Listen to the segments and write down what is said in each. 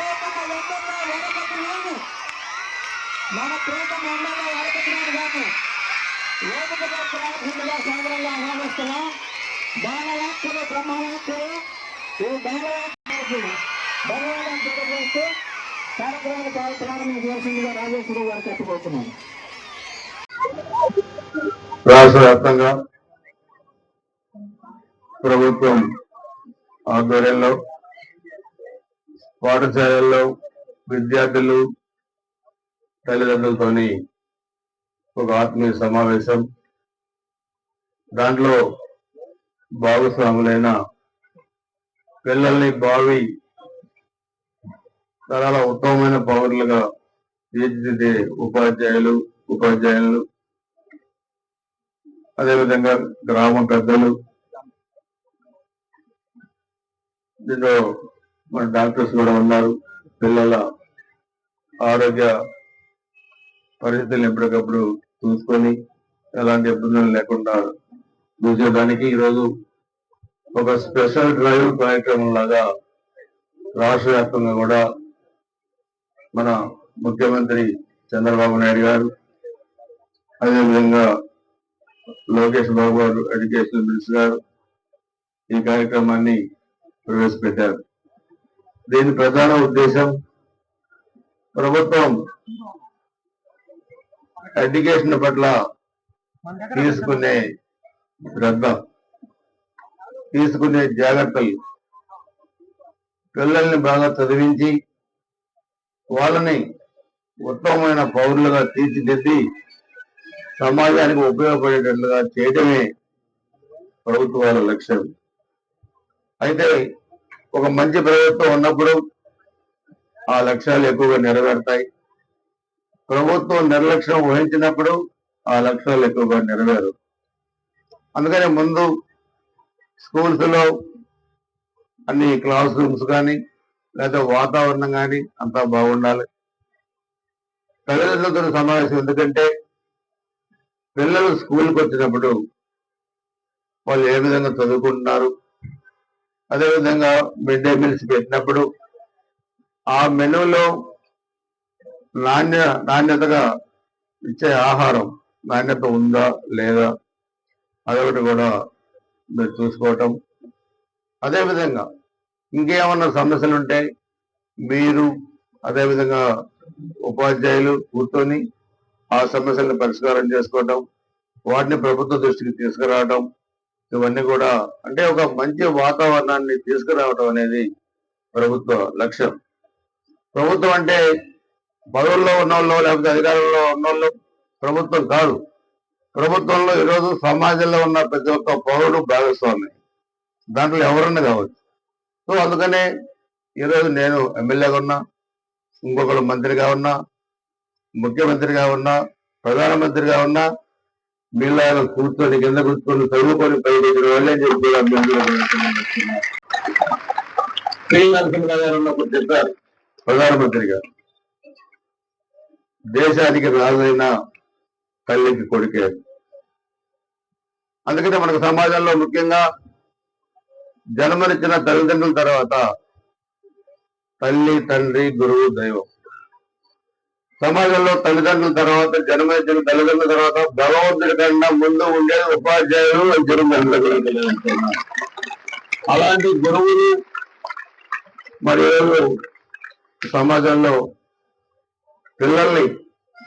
మన ప్రేమకు వెంబడిన వరకటి లేదు మన ప్రేమ వెంబడిన వరకటి లేదు కాదు వేదికగా ప్రారంభంగా సాగరంగా ఆహ్వానిస్తున్నాం బాలవాక్యులు బ్రహ్మవాక్యులు ఈ బాలవాక్యులకు భగవాన్ తెలియజేస్తూ కార్యక్రమాన్ని ప్రారంభం చేసిందిగా రాజేశ్వరరావు గారు కట్టుకోతున్నాం రాష్ట్ర వ్యాప్తంగా ప్రభుత్వం ఆధ్వర్యంలో పాఠశాలల్లో విద్యార్థులు తల్లిదండ్రులతోని ఒక ఆత్మీయ సమావేశం. దాంట్లో భాగస్వాములైన పిల్లల్ని భావి తరాల ఉత్తమమైన పౌరులుగా తీర్చిదిద్దే ఉపాధ్యాయులు ఉపాధ్యాయులు అదేవిధంగా గ్రామ పెద్దలు. దీంట్లో మన డాక్టర్స్ కూడా ఉన్నారు. పిల్లల ఆరోగ్య పరిస్థితులను ఎప్పటికప్పుడు చూసుకొని ఎలాంటి ఇబ్బందులు లేకుండా చూసేదానికి ఈరోజు ఒక స్పెషల్ డ్రైవ్ కార్యక్రమం లాగా రాష్ట్ర వ్యాప్తంగా కూడా మన ముఖ్యమంత్రి చంద్రబాబు నాయుడు గారు అదేవిధంగా లోకేష్ బాబు గారు ఎడ్యుకేషన్ మినిస్టర్ గారు ఈ కార్యక్రమాన్ని ప్రవేశపెట్టారు. దీని ప్రధాన ఉద్దేశం ప్రభుత్వం ఎడ్యుకేషన్ పట్ల తీసుకునే శ్రద్ధ తీసుకునే జాగ్రత్తలు పిల్లల్ని బాగా చదివించి వాళ్ళని ఉత్తమమైన పౌరులుగా తీర్చిదిద్ది సమాజానికి ఉపయోగపడేటట్లుగా చేయడమే ప్రభుత్వాల లక్ష్యం. అయితే ఒక మంచి ప్రభుత్వం ఉన్నప్పుడు ఆ లక్ష్యాలు ఎక్కువగా నెరవేరుతాయి. ప్రభుత్వం నిర్లక్ష్యం వహించినప్పుడు ఆ లక్ష్యాలు ఎక్కువగా నెరవేరు. అందుకని ముందు స్కూల్స్లో అన్ని క్లాస్ రూమ్స్ కానీ లేదా వాతావరణం కానీ అంతా బాగుండాలి. తల్లిదండ్రులతో సమావేశం ఎందుకంటే పిల్లలు స్కూల్కి వచ్చినప్పుడు వాళ్ళు ఏ విధంగా చదువుకుంటున్నారు అదేవిధంగా మిడ్ డే మీల్స్ పెట్టినప్పుడు ఆ మెనూలో నాణ్య నాణ్యతగా ఇచ్చే ఆహారం నాణ్యత ఉందా లేదా అదొకటి కూడా మీరు చూసుకోవటం. అదేవిధంగా ఇంకేమన్నా సమస్యలు ఉంటే మీరు అదేవిధంగా ఉపాధ్యాయులు కూర్చొని ఆ సమస్యలను పరిష్కారం చేసుకోవటం వాటిని ప్రభుత్వ దృష్టికి తీసుకురావటం ఇవన్నీ కూడా అంటే ఒక మంచి వాతావరణాన్ని తీసుకురావడం అనేది ప్రభుత్వ లక్ష్యం. ప్రభుత్వం అంటే పదవుల్లో ఉన్నోళ్ళు లేకపోతే అధికారంలో ఉన్నోళ్ళు ప్రభుత్వం కాదు. ప్రభుత్వంలో ఈరోజు సమాజంలో ఉన్న ప్రతి ఒక్క పౌరుడు భాగస్వామి. దాంట్లో ఎవరన్నా కావచ్చు. సో అందుకనే ఈరోజు నేను ఎమ్మెల్యేగా ఉన్నా ఇంకొకరు మంత్రిగా ఉన్నా ముఖ్యమంత్రిగా ఉన్నా ప్రధానమంత్రిగా ఉన్నా మీలాగా కూర్చొని కింద కూర్చొని చదువుకొని పైకి వచ్చిన వాళ్ళే చెప్పి కూడా గారు ఉన్నప్పుడు చెప్పారు. ప్రధానమంత్రి గారు దేశానికి రాజైన తల్లికి కొడుకే. అందుకనే మనకు సమాజంలో ముఖ్యంగా జన్మనిచ్చిన తల్లిదండ్రుల తర్వాత తల్లి తండ్రి గురువు దైవం. సమాజంలో తల్లిదండ్రుల తర్వాత జన్మనిచ్చిన తల్లిదండ్రుల తర్వాత భగవంతుడి కన్నా ముందు ఉండేది ఉపాధ్యాయులు గురువు అలాంటి గురువులు మరి సమాజంలో పిల్లల్ని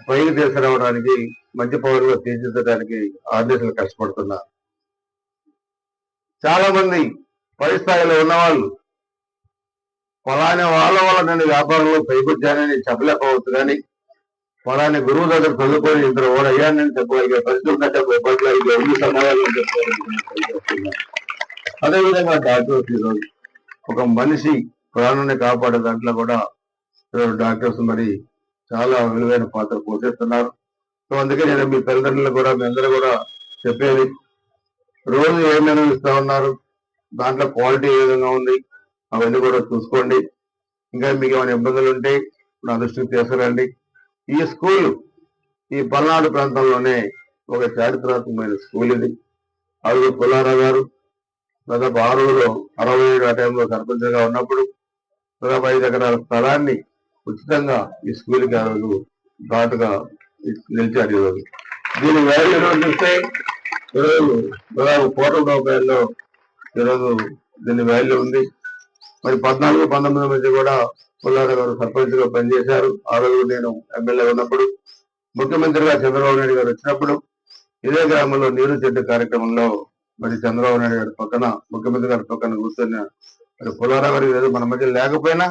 పైకి తీసుకురావడానికి మంచి పౌరులు తీర్చిదిద్దడానికి ఆదేశాలు కష్టపడుతున్నారు. చాలా మంది పై స్థాయిలో ఉన్నవాళ్ళు ఫలాని వాళ్ళ వల్ల నేను వ్యాపారంలో పైకొచ్చానని చెప్పలేకపోవచ్చు పొలాన్ని ఫలాని గురువు దగ్గర చదువుకొని ఇద్దరు ఓడ నేను చెప్పగలిగే పరిస్థితులు ఉందంటే ఎన్ని సమాధానం చెప్పుకోవాలి అదేవిధంగా డాక్టర్స్ ఈరోజు ఒక మనిషి ప్రాణాన్ని కాపాడే దాంట్లో కూడా డాక్టర్స్ మరి చాలా విలువైన పాత్ర పోషిస్తున్నారు. సో అందుకే నేను మీ తల్లిదండ్రులు కూడా మీ అందరూ కూడా చెప్పేది రోజు ఏమేమి ఇస్తా ఉన్నారు దాంట్లో క్వాలిటీ ఏ విధంగా ఉంది అవన్నీ కూడా చూసుకోండి. ఇంకా మీకు ఏమైనా ఇబ్బందులు ఉంటే నా దృష్టికి తీసుకురండి. ఈ స్కూల్ ఈ పల్నాడు ప్రాంతంలోనే ఒక చారిత్రాత్మకమైన స్కూల్ ఇది. అరుగు పుల్లారావు గారు. దాదాపు ఆరులో అరవై ఏడు ఆ టైంలో సర్పంచ్గా ఉన్నప్పుడు దాదాపు ఐదు ఎకరాల స్థలాన్ని ఉచితంగా ఈ స్కూల్కి ఆ రోజు ఘాటుగా నిలిచారు ఈరోజు. దీని వాల్యూ చూస్తే ఈరోజు దాదాపు కోట రూపాయల్లో ఈరోజు దీని వాల్యూ ఉంది. మరి పద్నాలుగు పంతొమ్మిది మధ్య కూడా పుల్లారావు గారు సర్పంచ్గా పనిచేశారు. ఆ రోజు నేను ఎమ్మెల్యే ఉన్నప్పుడు ముఖ్యమంత్రిగా చంద్రబాబు నాయుడు గారు వచ్చినప్పుడు ఇదే గ్రామంలో నీరు చెట్టు కార్యక్రమంలో మరి చంద్రబాబు నాయుడు గారి పక్కన ముఖ్యమంత్రి గారి పక్కన కూర్చొని మరి పుల్లారావు గారు ఏదో మన మధ్య లేకపోయినా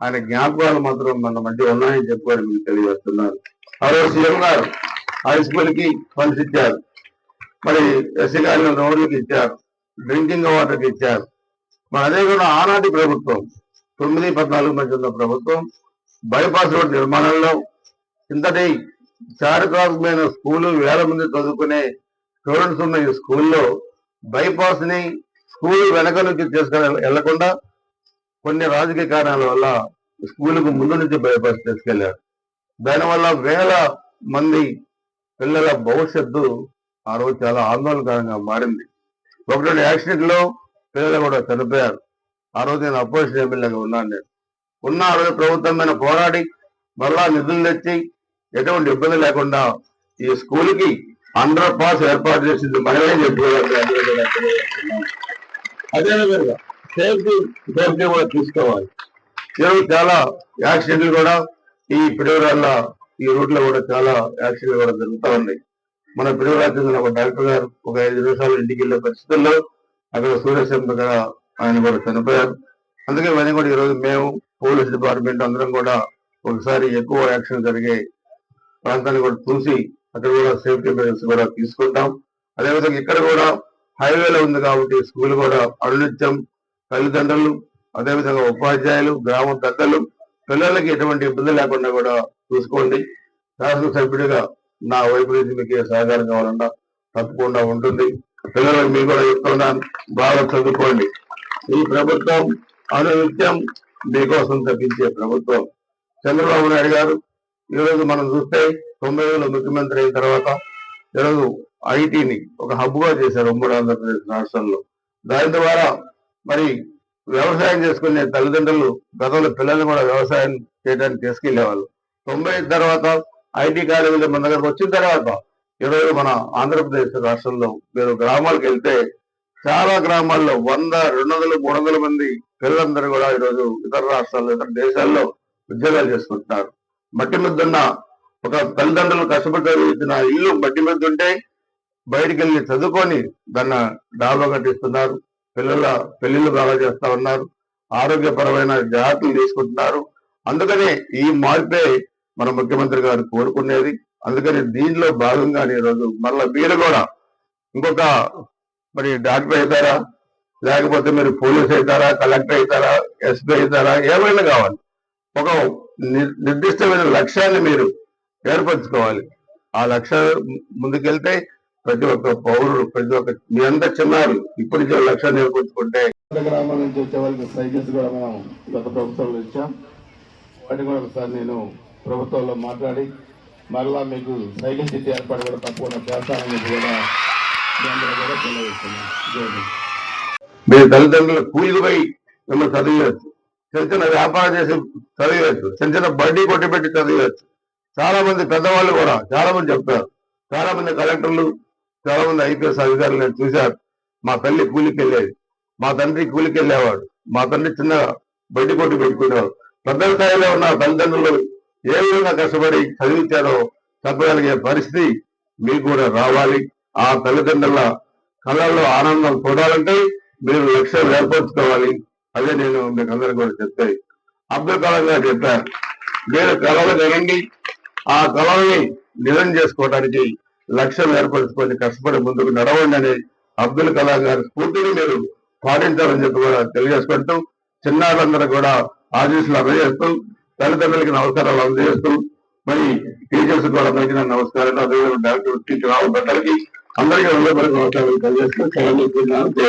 ఆయన జ్ఞాపకాలు మాత్రం మన మధ్య ఉన్నాయని చెప్పుకొని మీకు తెలియజేస్తున్నారు ఆ రోజు సీఎం గారు హై స్కూల్కి ఫండ్స్ ఇచ్చారు. మరి ఎస్సీ గారి రోడ్లకి ఇచ్చారు. డ్రింకింగ్ వాటర్కి ఇచ్చారు. మరి అదే కూడా ఆనాటి ప్రభుత్వం. తొమ్మిది పద్నాలుగు మధ్య ఉన్న ప్రభుత్వం బైపాస్ రోడ్ నిర్మాణంలో ఇంతటి చారిత్రాత్మకమైన స్కూలు వేల మంది చదువుకునే స్టూడెంట్స్ ఉన్న ఈ స్కూల్లో బైపాస్ని స్కూల్ వెనక నుంచి తీసుకెళ్ళ వెళ్ళకుండా కొన్ని రాజకీయ కారణాల వల్ల స్కూలుకు ముందు నుంచి బైపాస్ తీసుకెళ్ళారు. దానివల్ల వేల మంది పిల్లల భవిష్యత్తు ఆ రోజు చాలా ఆందోళనకరంగా మారింది. ఒకటి రెండు యాక్సిడెంట్లో పిల్లలు కూడా చనిపోయారు. ఆ రోజు నేను అపోజిషన్ ఎమ్మెల్యేగా ఉన్నాను నేను. ఉన్న ఆ రోజు ప్రభుత్వం మీద పోరాడి మళ్ళా నిధులు తెచ్చి ఎటువంటి ఇబ్బంది లేకుండా ఈ స్కూల్కి అండర్ పాస్ ఏర్పాటు చేసింది మనమే చెప్పుకోవాలి అదే విధంగా సేఫ్టీ సేఫ్టీ కూడా తీసుకోవాలి. ఈరోజు చాలా యాక్సిడెంట్లు కూడా ఈ పిడుగురాళ్ళ ఈ రూట్లో కూడా చాలా యాక్సిడెంట్లు కూడా జరుగుతూ ఉన్నాయి. మన పిడుగురాళ్ళ చెందిన ఒక డాక్టర్ గారు ఒక ఐదు నిమిషాలు ఇంటికి వెళ్ళే పరిస్థితుల్లో అక్కడ సూర్యశంకర్ దగ్గర ఆయన కూడా చనిపోయారు. అందుకే ఇవన్నీ కూడా ఈరోజు మేము పోలీస్ డిపార్ట్మెంట్ అందరం కూడా ఒకసారి ఎక్కువ యాక్షన్ జరిగే ప్రాంతాన్ని కూడా చూసి అక్కడ కూడా సేఫ్టీ మెజర్స్ కూడా తీసుకుంటాం. అదేవిధంగా ఇక్కడ కూడా హైవేలో ఉంది కాబట్టి స్కూల్ కూడా అనునిత్యం తల్లిదండ్రులు అదేవిధంగా ఉపాధ్యాయులు గ్రామ పెద్దలు పిల్లలకి ఎటువంటి ఇబ్బంది లేకుండా కూడా చూసుకోండి. శాసనసభ్యుడిగా నా వైపు నుంచి మీకు ఏ సహకారం కావాలన్నా తప్పకుండా ఉంటుంది. పిల్లలకు మీరు కూడా చెప్తున్నాను. బాగా చదువుకోండి. ఈ ప్రభుత్వం అనునిత్యం మీకోసం తప్పించే ప్రభుత్వం. చంద్రబాబు నాయుడు గారు ఈరోజు మనం చూస్తే తొంభై వేల ముఖ్యమంత్రి అయిన తర్వాత ఈరోజు ఐటీని ఒక హబ్గా చేశారు ఉమ్మడి ఆంధ్రప్రదేశ్ రాష్ట్రంలో. దాని ద్వారా మరి వ్యవసాయం చేసుకునే తల్లిదండ్రులు గతంలో పిల్లల్ని కూడా వ్యవసాయం చేయడానికి తీసుకెళ్ళేవాళ్ళు. తొంభై తర్వాత ఐటీ కాలేజీలు మన దగ్గరకు వచ్చిన తర్వాత ఈరోజు మన ఆంధ్రప్రదేశ్ రాష్ట్రంలో మీరు గ్రామాలకు వెళ్తే చాలా గ్రామాల్లో వంద రెండు వందలు మూడు వందల మంది పిల్లలందరూ కూడా ఈరోజు ఇతర రాష్ట్రాల్లో ఇతర దేశాల్లో ఉద్యోగాలు చేసుకుంటున్నారు. మట్టి ముద్దున్న ఒక తల్లిదండ్రులు కష్టపడి చదివించిన ఇల్లు మట్టి ముద్దు ఉంటే బయటికి వెళ్ళి చదువుకొని దాన్ని డాబా కట్టిస్తున్నారు. పిల్లల పెళ్ళిళ్ళు బాగా చేస్తా ఉన్నారు. ఆరోగ్యపరమైన జాగ్రత్తలు తీసుకుంటున్నారు. అందుకనే ఈ మార్పే మన ముఖ్యమంత్రి గారు కోరుకునేది. అందుకని దీనిలో భాగంగానే ఈరోజు మళ్ళీ మీరు కూడా ఇంకొక మరి డాక్టర్ అవుతారా? లేకపోతే మీరు పోలీస్ అవుతారా కలెక్టర్ అవుతారా ఎస్పీ అవుతారా? ఏమైనా కావాలి. ఒక నిర్దిష్టమైన లక్ష్యాన్ని మీరు ఏర్పరచుకోవాలి. ఆ లక్ష్యం ముందుకెళ్తే ప్రతి ఒక్క పౌరుడు ప్రతి ఒక్క మీ అందరు చిన్నారు ఇప్పటి నుంచి లక్ష్యాన్ని ఏర్పరచుకుంటే గ్రామాల నుంచి వచ్చే వాళ్ళకి సైకిల్స్ కూడా మనం గత ప్రభుత్వంలో ఇచ్చాం. వాటిని కూడా ఒకసారి నేను ప్రభుత్వంలో మాట్లాడి మరలా మీకు సైకిల్ సిటీ ఏర్పాటు కూడా తప్పకుండా చేస్తానని కూడా మీ అందరూ తల్లిదండ్రులు కూలికి పోయి మిమ్మల్ని చదివచ్చు చిన్న చిన్న వ్యాపారం చేసి చదివచ్చు చిన్న చిన్న బడ్డీ కొట్టి పెట్టి చదివచ్చు చాలా మంది పెద్దవాళ్ళు కూడా చాలా మంది చెప్పారు. చాలా మంది కలెక్టర్లు చాలా మంది ఐపీఎస్ అధికారులు నేను చూశారు మా తల్లి కూలికి వెళ్ళేది. మా తండ్రి కూలికి వెళ్ళేవాడు. మా తండ్రి చిన్న బడ్డీ కొట్టి పెట్టుకునేవాడు. పెద్ద స్థాయిలో ఉన్న తల్లిదండ్రులు ఏ విధంగా కష్టపడి చదివించారో చెప్పగలిగే పరిస్థితి మీకు కూడా రావాలి. ఆ తల్లిదండ్రుల కళ్ళల్లో ఆనందం చూడాలంటే మీరు లక్ష్యం ఏర్పరచుకోవాలి. అదే నేను మీకు అందరికి కూడా చెప్తాయి అబ్దుల్ కలాం గారు చెప్పారు మీరు కళలు కనండి ఆ కళల్ని నిజం చేసుకోవడానికి లక్ష్యం ఏర్పరచుకొని కష్టపడి ముందుకు నడవండి అని అబ్దుల్ కలాం గారి స్ఫూర్తిని మీరు పాటించాలని చెప్పి కూడా తెలియజేసుకుంటూ చిన్నారులందరూ కూడా ఆదేశాలు అందజేస్తూ తల్లిదండ్రులకి నమస్కారాలు అందజేస్తూ మరి టీచర్స్ కూడా అందరికీ నా నమస్కారాలు అదేవిధంగా టీచర్ రావు అందరికీ అందరికీ అందరికీ నమస్కారాలు తెలియజేస్తూ